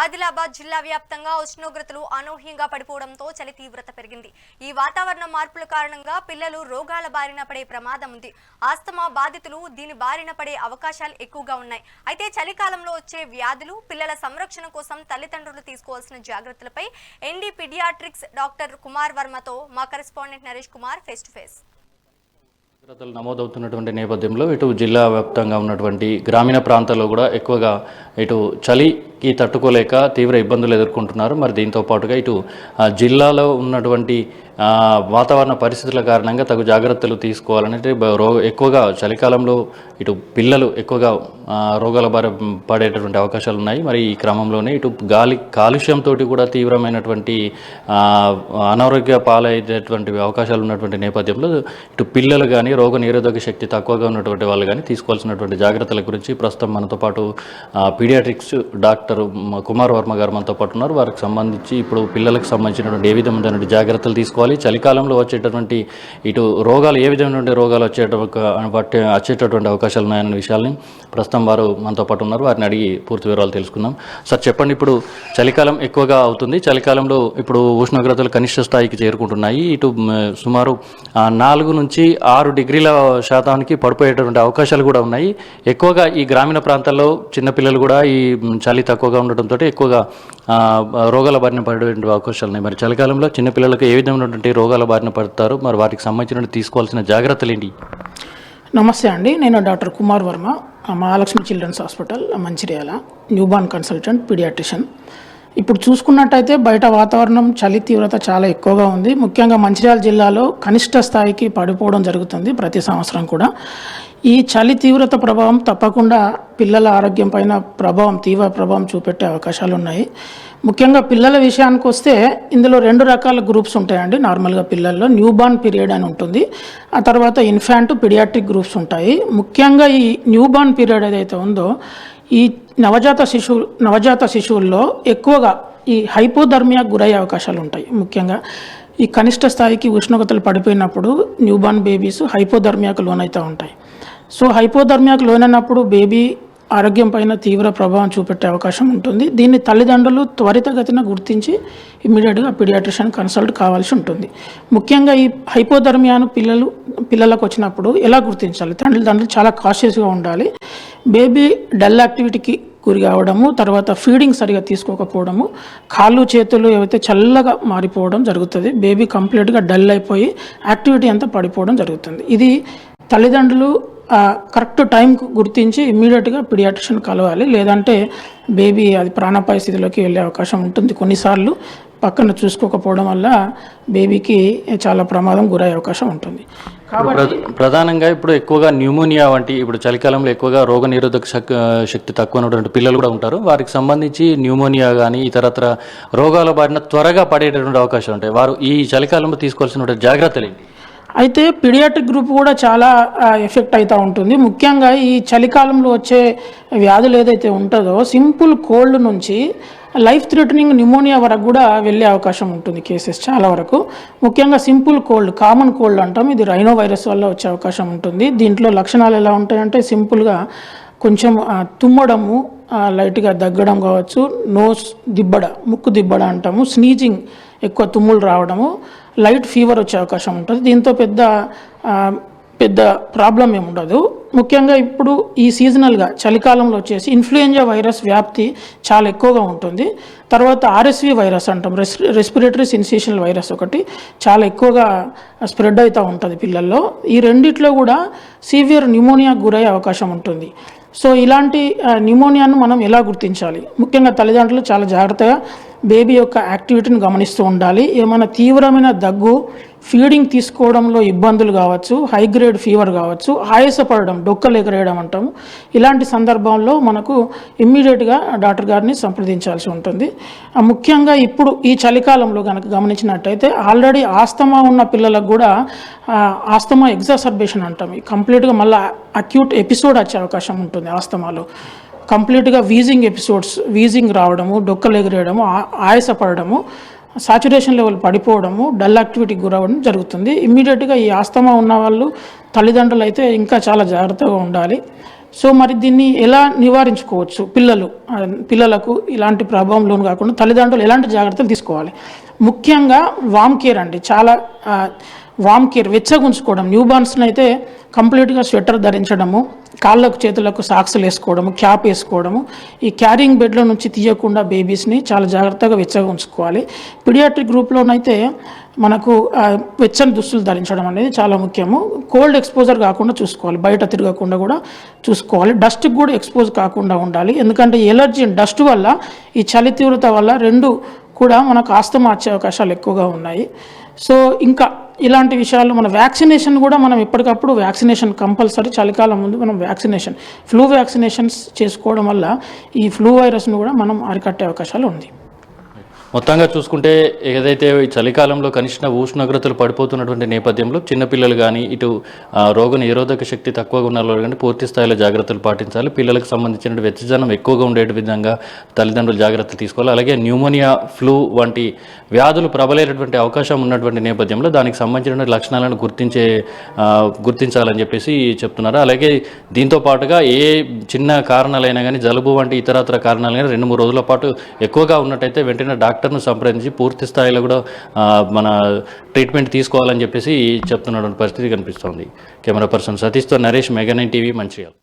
ఆదిలాబాద్ జిల్లా వ్యాప్తంగా ఉష్ణోగ్రతలు అనూహ్యంగా పడిపోవడంతో చలి తీవ్రత పెరిగింది. ఈ వాతావరణ మార్పుల కారణంగా పిల్లలు రోగాల బారిన పడే ప్రమాదం ఉంది. ఆస్తమా బాధితులు దీని బారిన పడే అవకాశాలు ఎక్కువగా ఉన్నాయి. అయితే చలికాలంలో వచ్చే వ్యాధులు పిల్లల సంరక్షణ కోసం తల్లిదండ్రులు తీసుకోవాల్సిన జాగ్రత్తలపై ఎన్డీ పిడియాట్రిక్స్ డాక్టర్ కుమార్ వర్మతో మా correspondent Naresh Kumar face to face. ఉగ్రతలు నమోదవుతున్నటువంటి నేపథ్యంలో ఇటు జిల్లా వ్యాప్తంగా ఉన్నటువంటి గ్రామీణ ప్రాంతాల్లో కూడా ఎక్కువగా ఇటు చలి ఈ తట్టుకోలేక తీవ్ర ఇబ్బందులు ఎదుర్కొంటున్నారు. మరి దీంతో పాటుగా ఇటు జిల్లాలో ఉన్నటువంటి వాతావరణ పరిస్థితుల కారణంగా తగు జాగ్రత్తలు తీసుకోవాలంటే రో ఎక్కువగా చలికాలంలో ఇటు పిల్లలు ఎక్కువగా రోగాల బారి పడేటటువంటి అవకాశాలు ఉన్నాయి. మరి ఈ క్రమంలోనే ఇటు గాలి కాలుష్యంతో కూడా తీవ్రమైనటువంటి అనారోగ్య పాలయ్యేటటువంటి అవకాశాలు ఉన్నటువంటి నేపథ్యంలో ఇటు పిల్లలు కానీ రోగ నిరోధక శక్తి తక్కువగా ఉన్నటువంటి వాళ్ళు కానీ తీసుకోవాల్సినటువంటి జాగ్రత్తల గురించి ప్రస్తుతం మనతో పాటు paediatrics doctor doctor Kumar Varma garu మనతో పాటు ఉన్నారు. వారికి సంబంధించి ఇప్పుడు పిల్లలకు సంబంధించినటువంటి ఏ విధమైనటువంటి జాగ్రత్తలు తీసుకోవాలి. చలికాలంలో వచ్చేటటువంటి ఇటు రోగాలు ఏ విధమైనటువంటి రోగాలు వచ్చేట బట్టి వచ్చేటటువంటి అవకాశాలు ఉన్నాయన్న విషయాల్ని ప్రస్తుతం వారు మనతో పాటు ఉన్నారు. వారిని అడిగి పూర్తి వివరాలు తెలుసుకుందాం. సార్ చెప్పండి ఇప్పుడు చలికాలం ఎక్కువగా అవుతుంది. చలికాలంలో ఇప్పుడు ఉష్ణోగ్రతలు కనిష్ట స్థాయికి చేరుకుంటున్నాయి. ఇటు సుమారు నాలుగు నుంచి ఆరు డిగ్రీల శాతానికి పడిపోయేటటువంటి అవకాశాలు కూడా ఉన్నాయి. ఎక్కువగా ఈ గ్రామీణ ప్రాంతాల్లో చిన్నపిల్లలు కూడా ఈ చలి చలి తక్కువగా ఉండటంతో ఎక్కువగా రోగాల బారిన పడేటువంటి అవకాశాలు ఉన్నాయి. మరి చలికాలంలో చిన్నపిల్లలకు ఏ విధమైనటువంటి రోగాల బారిన పడతారు? మరి వాటికి సంబంధించిన తీసుకోవాల్సిన జాగ్రత్తలు ఏంటి? నమస్తే అండి. నేను doctor Kumar Varma Mahalakshmi children's hospital Mancherial newborn consultant paediatrician. ఇప్పుడు చూసుకున్నట్టయితే బయట వాతావరణం చలి తీవ్రత చాలా ఎక్కువగా ఉంది. ముఖ్యంగా మంచిర్యాల జిల్లాలో కనిష్ట స్థాయికి పడిపోవడం జరుగుతుంది ప్రతి సంవత్సరం కూడా. ఈ చలి తీవ్రత ప్రభావం తప్పకుండా పిల్లల ఆరోగ్యం పైన ప్రభావం తీవ్ర ప్రభావం చూపెట్టే అవకాశాలు ఉన్నాయి ముఖ్యంగా పిల్లల విషయానికి వస్తే ఇందులో రెండు రకాల గ్రూప్స్ ఉంటాయండి. నార్మల్గా పిల్లల్లో న్యూబార్న్ పీరియడ్ అని ఉంటుంది. ఆ తర్వాత ఇన్ఫాంట్ పిడియాట్రిక్ గ్రూప్స్ ఉంటాయి. ముఖ్యంగా ఈ న్యూబార్న్ పీరియడ్ ఏదైతే ఉందో ఈ నవజాత శిశువు నవజాత శిశువుల్లో ఎక్కువగా ఈ హైపోధర్మియా గురయ్యే అవకాశాలు ఉంటాయి. ముఖ్యంగా ఈ కనిష్ట స్థాయికి ఉష్ణోగ్రతలు పడిపోయినప్పుడు న్యూబార్న్ బేబీస్ హైపోధర్మియాకు లోనైతే ఉంటాయి. సో హైపోధర్మియాకు లోనైనప్పుడు బేబీ ఆరోగ్యం పైన తీవ్ర ప్రభావం చూపెట్టే అవకాశం ఉంటుంది. దీన్ని తల్లిదండ్రులు త్వరితగతిన గుర్తించి ఇమ్మీడియట్గా పీడియాట్రిషియన్ కన్సల్ట్ కావాల్సి ఉంటుంది. ముఖ్యంగా ఈ హైపోధర్మియాను పిల్లలు పిల్లలకు వచ్చినప్పుడు ఎలా గుర్తించాలి? తల్లిదండ్రులు చాలా కాషియస్గా ఉండాలి. బేబీ డల్ యాక్టివిటీకి గురి కావడము తర్వాత ఫీడింగ్ సరిగా తీసుకోకపోవడము కాళ్ళు చేతులు ఏవైతే చల్లగా మారిపోవడం జరుగుతుంది బేబీ కంప్లీట్గా డల్ అయిపోయి యాక్టివిటీ అంతా పడిపోవడం జరుగుతుంది. ఇది తల్లిదండ్రులు కరెక్ట్ టైంకు గుర్తించి ఇమ్మీడియట్గా పిడియాట్రిషియన్ కలవాలి. లేదంటే బేబీ అది ప్రాణాపాయ స్థితిలోకి వెళ్ళే అవకాశం ఉంటుంది కొన్నిసార్లు. పక్కన చూసుకోకపోవడం వల్ల బేబీకి చాలా ప్రమాదం గురయ్యే అవకాశం ఉంటుంది. కాబట్టి ప్ర- ప్రధానంగా ఇప్పుడు ఎక్కువగా న్యూమోనియా వంటి ఇప్పుడు చలికాలంలో ఎక్కువగా రోగ నిరోధక శక్- శక్తి తక్కువ ఉన్నటువంటి పిల్లలు కూడా ఉంటారు. వారికి సంబంధించి న్యూమోనియా కానీ ఇతరత్ర రోగాల బారిన త్వరగా పడేటటువంటి అవకాశం ఉంటాయి. వారు ఈ చలికాలంలో తీసుకోవాల్సిన జాగ్రత్తలు ఏంటి? అయితే పీడియాట్రిక్ గ్రూప్ కూడా చాలా ఎఫెక్ట్ అవుతూ ఉంటుంది. ముఖ్యంగా ఈ చలికాలంలో వచ్చే వ్యాధులు ఏదైతే ఉంటుందో సింపుల్ కోల్డ్ నుంచి లైఫ్ థ్రెటనింగ్ న్యూమోనియా వరకు కూడా వెళ్ళే అవకాశం ఉంటుంది కేసెస్ చాలా వరకు. ముఖ్యంగా సింపుల్ కోల్డ్ కామన్ కోల్డ్ అంటాం. ఇది రైనో వైరస్ వల్ల వచ్చే అవకాశం ఉంటుంది. దీంట్లో లక్షణాలు ఎలా ఉంటాయంటే సింపుల్గా కొంచెం తుమ్మడము లైట్గా దగ్గడం కావచ్చు. నోస్ దిబ్బడ ముక్కు దిబ్బడ అంటాము. స్నీజింగ్ ఎక్కువ తుమ్ములు రావడము లైట్ ఫీవర్ వచ్చే అవకాశం ఉంటుంది. దీంతో పెద్ద పెద్ద ప్రాబ్లం ఏమి ఉండదు. ముఖ్యంగా ఇప్పుడు ఈ సీజనల్గా చలికాలంలో వచ్చేసి ఇన్ఫ్లుయెంజా వైరస్ వ్యాప్తి చాలా ఎక్కువగా ఉంటుంది. తర్వాత ఆర్ఎస్వి వైరస్ అంటాం. రెస్ రెస్పిరేటరీ సిన్సేషనల్ వైరస్ ఒకటి చాలా ఎక్కువగా స్ప్రెడ్ అవుతూ ఉంటుంది పిల్లల్లో. ఈ రెండిట్లో కూడా సీవియర్ న్యూమోనియాకు గురయ్యే అవకాశం ఉంటుంది. సో ఇలాంటి న్యూమోనియాను మనం ఎలా గుర్తించాలి? ముఖ్యంగా తల్లిదండ్రులు చాలా జాగ్రత్తగా బేబీ యొక్క యాక్టివిటీని గమనిస్తూ ఉండాలి. ఏమైనా తీవ్రమైన దగ్గు ఫీడింగ్ తీసుకోవడంలో ఇబ్బందులు కావచ్చు హై గ్రేడ్ ఫీవర్ కావచ్చు ఆయాసపడడం డొక్కలు ఎగరేయడం అంటాము. ఇలాంటి సందర్భంలో మనకు ఇమ్మీడియట్గా డాక్టర్ గారిని సంప్రదించాల్సి ఉంటుంది. ముఖ్యంగా ఇప్పుడు ఈ చలికాలంలో కనుక గమనించినట్టయితే ఆల్రెడీ ఆస్తమా ఉన్న పిల్లలకు కూడా ఆస్తమా ఎగ్జాసర్బేషన్ అంటాం కంప్లీట్గా మళ్ళీ అక్యూట్ ఎపిసోడ్ వచ్చే అవకాశం ఉంటుంది ఆస్తమాలో. కంప్లీట్గా వీజింగ్ ఎపిసోడ్స్ వీజింగ్ రావడము డొక్కలు ఎగిరేయడము ఆయాసపడడము ఆయాసపడము సాచురేషన్ లెవెల్ పడిపోవడము డల్ యాక్టివిటీకి గురవడం జరుగుతుంది. ఇమ్మీడియట్గా ఈ ఆస్తమా ఉన్న వాళ్ళు తల్లిదండ్రులు అయితే ఇంకా చాలా జాగ్రత్తగా ఉండాలి. సో మరి దీన్ని ఎలా నివారించుకోవచ్చు పిల్లలు? పిల్లలకు ఇలాంటి ప్రభావం లోను కాకుండా తల్లిదండ్రులు ఎలాంటి జాగ్రత్తలు తీసుకోవాలి? ముఖ్యంగా వామ్ కేర్ అండి. చాలా వామ్ కేర్ వెచ్చగా ఉంచుకోవడం న్యూ బార్న్స్ని అయితే కంప్లీట్గా స్వెటర్ ధరించడము కాళ్ళకు చేతులకు సాక్స్లు వేసుకోవడము క్యాప్ వేసుకోవడము ఈ క్యారింగ్ బెడ్లో నుంచి తీయకుండా బేబీస్ని చాలా జాగ్రత్తగా వెచ్చగా ఉంచుకోవాలి పిడియాట్రిక్ గ్రూప్లోనైతే మనకు వెచ్చని దుస్తులు ధరించడం అనేది చాలా ముఖ్యము. కోల్డ్ ఎక్స్పోజర్ కాకుండా చూసుకోవాలి. బయట తిరగకుండా కూడా చూసుకోవాలి. డస్ట్కి కూడా ఎక్స్పోజ్ కాకుండా ఉండాలి. ఎందుకంటే ఎలర్జీ డస్ట్ వల్ల ఈ చలి తీవ్రత వల్ల రెండు కూడా మనకు ఆస్తమా వచ్చే అవకాశాలు ఎక్కువగా ఉన్నాయి. సో ఇంకా ఇలాంటి విషయాలు మన వ్యాక్సినేషన్ కూడా మనం ఎప్పటికప్పుడు వ్యాక్సినేషన్ కంపల్సరీ చలికాలం ముందు మనం వ్యాక్సినేషన్ ఫ్లూ వ్యాక్సినేషన్స్ చేసుకోవడం వల్ల ఈ ఫ్లూ వైరస్ను కూడా మనం అరికట్టే అవకాశాలు ఉంది. మొత్తంగా చూసుకుంటే ఏదైతే చలికాలంలో కనిష్ట ఉష్ణోగ్రతలు పడిపోతున్నటువంటి నేపథ్యంలో చిన్నపిల్లలు కానీ ఇటు రోగ నిరోధక శక్తి తక్కువగా ఉన్న వాళ్ళు కానీ పూర్తి స్థాయిలో జాగ్రత్తలు పాటించాలి. పిల్లలకు సంబంధించిన వెచ్చజనం ఎక్కువగా ఉండే విధంగా తల్లిదండ్రులు జాగ్రత్తలు తీసుకోవాలి. అలాగే న్యూమోనియా ఫ్లూ వంటి వ్యాధులు ప్రబలేటటువంటి అవకాశం ఉన్నటువంటి నేపథ్యంలో దానికి సంబంధించిన లక్షణాలను గుర్తించే గుర్తించాలని చెప్పేసి చెప్తున్నారు. అలాగే దీంతో పాటుగా ఏ చిన్న కారణాలైనా కానీ జలుబు వంటి ఇతరత్ర కారణాలైనా రెండు మూడు రోజుల పాటు ఎక్కువగా ఉన్నట్టయితే వెంటనే డాక్టర్ డాక్టర్ను సంప్రదించి పూర్తి స్థాయిలో కూడా మన ట్రీట్మెంట్ తీసుకోవాలని చెప్పేసి చెప్తున్నటువంటి పరిస్థితి కనిపిస్తోంది. కెమెరా పర్సన్ సతీష్తో నరేష్ మెగానైన్ టీవీ మంచిర్యాల.